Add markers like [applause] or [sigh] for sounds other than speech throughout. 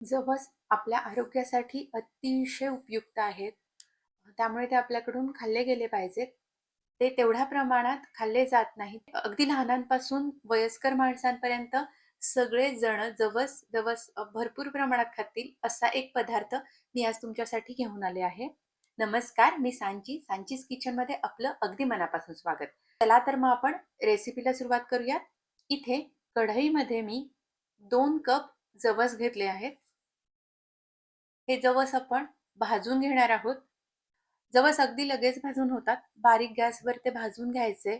जवस आपल्या आरोग्यासाठी अतिशय उपयुक्त आहेत. त्यामुळे ते आपल्याकडून खाल्ले गेले पाहिजेत. ते तेवढ्या प्रमाणात खाल्ले जात नाहीत. अगदी लहानांपासून वयस्कर माणसांपर्यंत सगळेजण जवस जवस भरपूर प्रमाणात खातील असा एक पदार्थ मी आज तुमच्यासाठी घेऊन आले आहे. नमस्कार, मी सांची. सांचीज किचनमध्ये आपलं अगदी मनापासून स्वागत. चला तर मग आपण रेसिपीला सुरुवात करूयात. इथे कढईमध्ये मी दोन कप जवस घेतले आहेत. हे जवस आपण भाजून घेणार आहोत. जवस अगदी लगेच भाजून होतात. बारीक गॅसवर ते भाजून घ्यायचे.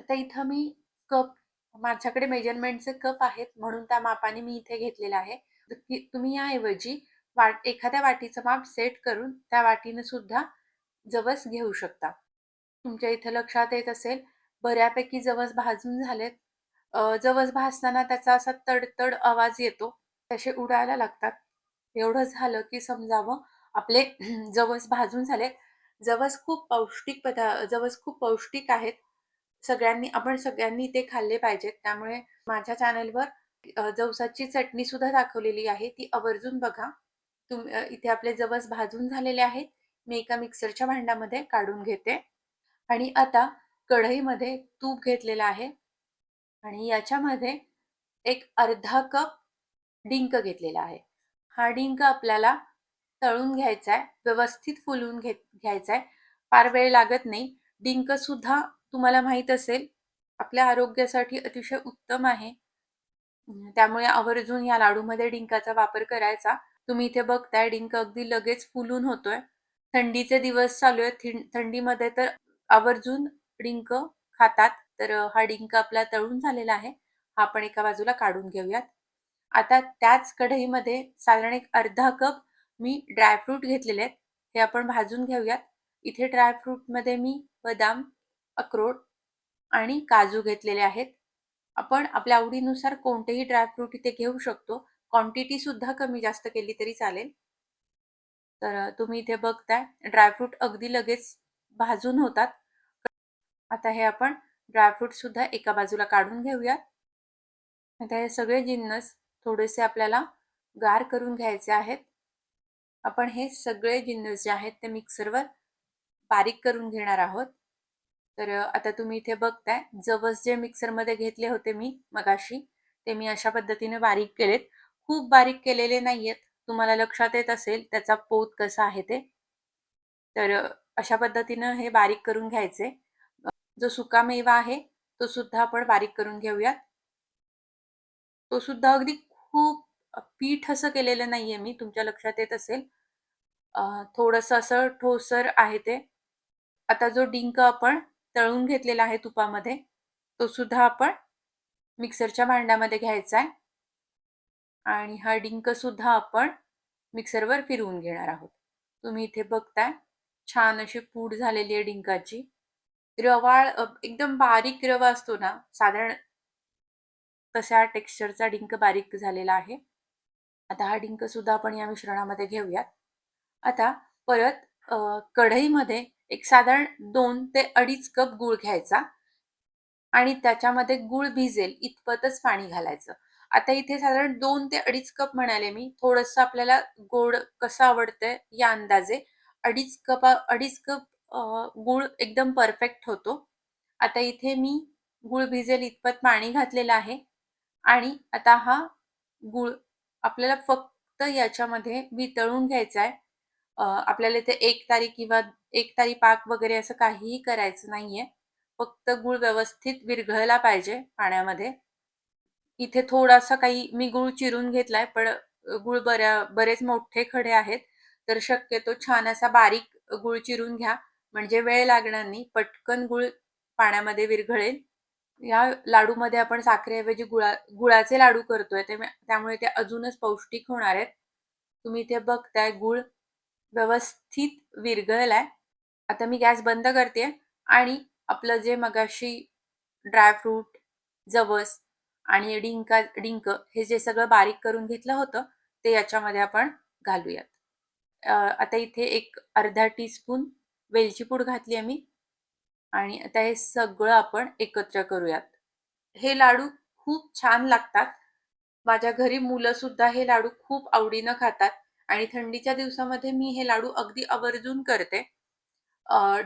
आता इथं मी कप माझ्याकडे मेजरमेंटचे कप आहेत म्हणून त्या मापाने मी इथे घेतलेलं आहे. तुम्ही याऐवजी वाट एखाद्या वाटीचं माप सेट करून त्या वाटीने सुद्धा जवस घेऊ शकता. तुमच्या इथं लक्षात येत असेल बऱ्यापैकी जवस भाजून झालेत. जवस भाजताना त्याचा असा तडतड आवाज येतो. तसे उडायला लागतात. एवढं झालं की समजावं आपले [clears throat] जवस भाजून झाले. जवस खूप पौष्टिक पदा जवस खूप पौष्टिक आहेत. सगळ्यांनी आपण सगळ्यांनी ते खाल्ले पाहिजेत. त्यामुळे माझ्या चॅनलवर जवसाची चटणी सुद्धा दाखवलेली आहे. ती आवर्जून बघा. तुम इथे आपले जवस भाजून झालेले आहेत. मी एका मिक्सरच्या भांड्यामध्ये काढून घेते आणि आता कढईमध्ये तूप घेतलेलं आहे आणि याच्यामध्ये एक अर्धा कप डिंक घेतलेला आहे. हा डिंक आपल्याला तळून घ्यायचा आहे. व्यवस्थित फुलवून घे घ्यायचा आहे. फार वेळ लागत नाही. डिंक सुद्धा तुम्हाला माहीत असेल आपल्या आरोग्यासाठी अतिशय उत्तम आहे. त्यामुळे आवर्जून या लाडूमध्ये डिंकाचा वापर करायचा. तुम्ही इथे बघताय डिंक अगदी लगेच फुलून होतोय. थंडीचे दिवस चालू आहेत. थंडीमध्ये तर आवर्जून डिंक खातात. तर हा डिंक आपला तळून झालेला आहे. हा आपण एका बाजूला काढून घेऊयात. आता त्याच कढईमध्ये साधारण एक अर्धा कप मी ड्रायफ्रूट घेतलेले आहेत. हे आपण भाजून घेऊयात. इथे ड्रायफ्रूटमध्ये मी बदाम, अक्रोड आणि काजू घेतलेले आहेत. आपण आपल्या आवडीनुसार कोणतेही ड्रायफ्रूट इथे घेऊ शकतो. क्वांटिटी सुद्धा कमी जास्त केली तरी चालेल. तर तुम्ही इथे बघताय ड्रायफ्रूट अगदी लगेच भाजून होतात. आता हे आपण ड्रायफ्रूट सुद्धा एका बाजूला काढून घेऊयात. आता हे सगळे जिन्नस थोडेसे आपल्याला गार करून घ्यायचे आहेत. आपण हे सगळे जिन्नस जे आहेत ते मिक्सरवर बारीक करून घेणार आहोत. तर आता तुम्ही इथे बघताय जवस जे मिक्सरमध्ये घेतले होते मी मगाशी ते मी अशा पद्धतीने बारीक केलेत. खूप बारीक केलेले नाहीयेत. तुम्हाला लक्षात येत असेल त्याचा पोत कसा आहे ते. तर अशा पद्धतीनं हे बारीक करून घ्यायचे. जो सुका मेवा आहे तो सुद्धा आपण बारीक करून घेऊयात. तो सुद्धा अगदी खूप पीठ असं केलेलं नाहीये मी तुमच्या लक्षात येत असेल. थोडस थोडंसं असं ठोसर आहे ते. आता जो डिंक आपण तळून घेतलेला आहे तुपामध्ये, तो सुद्धा आपण मिक्सरच्या भांड्यामध्ये घ्यायचा आहे आणि हा डिंक सुद्धा आपण मिक्सरवर फिरवून घेणार आहोत. तुम्ही इथे बघताय छान अशी पूड झालेली आहे डिंकाची. रवाळ एकदम बारीक रवा असतो ना, साधारण तशा टेक्स्चरचा डिंक बारीक झालेला आहे. आता हा डिंक सुद्धा आपण या मिश्रणामध्ये घेऊयात. आता परत कढईमध्ये एक साधारण दोन ते 2.5 कप गूळ घ्यायचा आणि त्याच्यामध्ये गूळ भिजेल इतपतच पाणी घालायचं. आता इथे साधारण दोन ते 2.5 कप म्हणाले मी. थोडंसं आपल्याला गोड कसं आवडतंय या अंदाजे 2.5 कप 2.5 कप गूळ एकदम परफेक्ट होतो. आता इथे मी गूळ भिजेल इतपत पाणी घातलेलं आहे आणि आता हा गूळ आपल्याला फक्त याच्यामध्ये वितळून घ्यायचा आहे. आपल्याला इथे एक तारी किंवा एक तारी पाक वगैरे असं काहीही करायचं नाहीये. फक्त गूळ व्यवस्थित विरघळला पाहिजे पाण्यामध्ये. इथे थोडासा काही मी गूळ चिरून घेतलाय, पण गुळ गूळ बऱ्या बरेच मोठे खडे आहेत. तर शक्यतो छान असा बारीक गूळ चिरून घ्या, म्हणजे वेळ लागणार नाही. पटकन गूळ पाण्यामध्ये विरघळेल. या लाडूमध्ये आपण साखरेऐवजी गुळा गुळाचे लाडू करतोय, ते त्यामुळे ते अजूनच पौष्टिक होणार आहेत. तुम्ही इथे बघताय गुळ व्यवस्थित विरघळलाय. आता मी गॅस बंद करतेय आणि आपलं जे मगाशी ड्रायफ्रूट, जवस आणि डिंका डिंक हे जे सगळं बारीक करून घेतलं होतं, ते याच्यामध्ये आपण घालूयात. आता इथे एक अर्धा टीस्पून वेलची पूड घातली आहे मी आणि आता हे सगळं आपण एकत्र करूयात. हे लाडू खूप छान लागतात. माझ्या घरी मुलं सुद्धा हे लाडू खूप आवडीनं खातात आणि थंडीच्या दिवसामध्ये मी हे लाडू अगदी आवर्जून करते.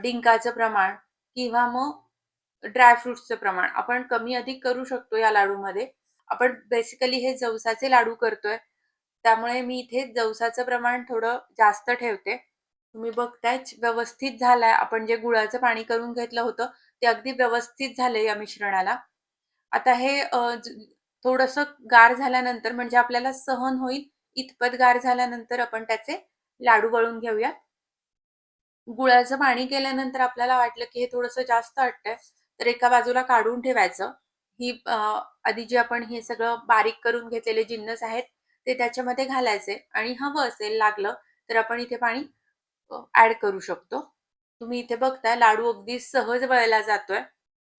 डिंकाचं प्रमाण किंवा मग ड्रायफ्रुट्सचं प्रमाण. आपण कमी अधिक करू शकतो या लाडूमध्ये. आपण बेसिकली हे जवसाचे लाडू करतोय. त्यामुळे मी इथे जवसाचं प्रमाण थोडं जास्त ठेवते. तुम्ही बघताय व्यवस्थित झालाय. आपण जे गुळाचं पाणी करून घेतलं होतं ते अगदी व्यवस्थित झालंय या मिश्रणाला. आता हे थोडस गार झाल्यानंतर म्हणजे आपल्याला सहन होईल इतपत गार झाल्यानंतर आपण त्याचे लाडू वळून घेऊयात. गुळाचं पाणी केल्यानंतर आपल्याला वाटलं की हे थोडंसं जास्त अटतंय तर एका बाजूला काढून ठेवायचं. ही आधी जे आपण हे सगळं बारीक करून घेतलेले जिन्नस आहेत ते त्याच्यामध्ये घालायचे. आणि हवं असेल लागलं तर आपण इथे पाणी ऍड करू शकतो. तुम्ही इथे बघताय लाडू अगदी सहज वळला जातोय.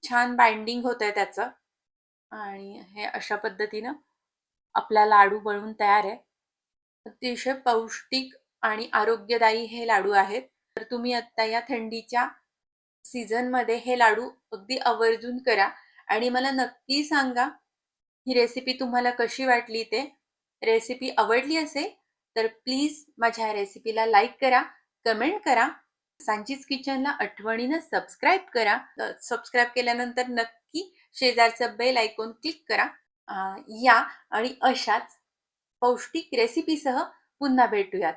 छान बाइंडिंग होत आहे त्याचं. आणि हे अशा पद्धतीनं आपला लाडू वळून तयार आहे. अतिशय पौष्टिक आणि आरोग्यदायी हे लाडू आहेत. तर तुम्ही आता या थंडीच्या सीझनमध्ये हे लाडू अगदी आवर्जून करा. आणि मला नक्की सांगा ही रेसिपी तुम्हाला कशी वाटली ते? रेसिपी आवडली असेल तर प्लीज माझ्या रेसिपीला लाईक करा. कमेंट करा. सांचीज किचनला आठवणीनं सबस्क्राईब करा. सबस्क्राईब केल्यानंतर नक्की शेजारचं बेल आयकॉन क्लिक करा. या आणि अशाच पौष्टिक रेसिपीसह पुन्हा भेटूयात.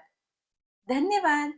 धन्यवाद!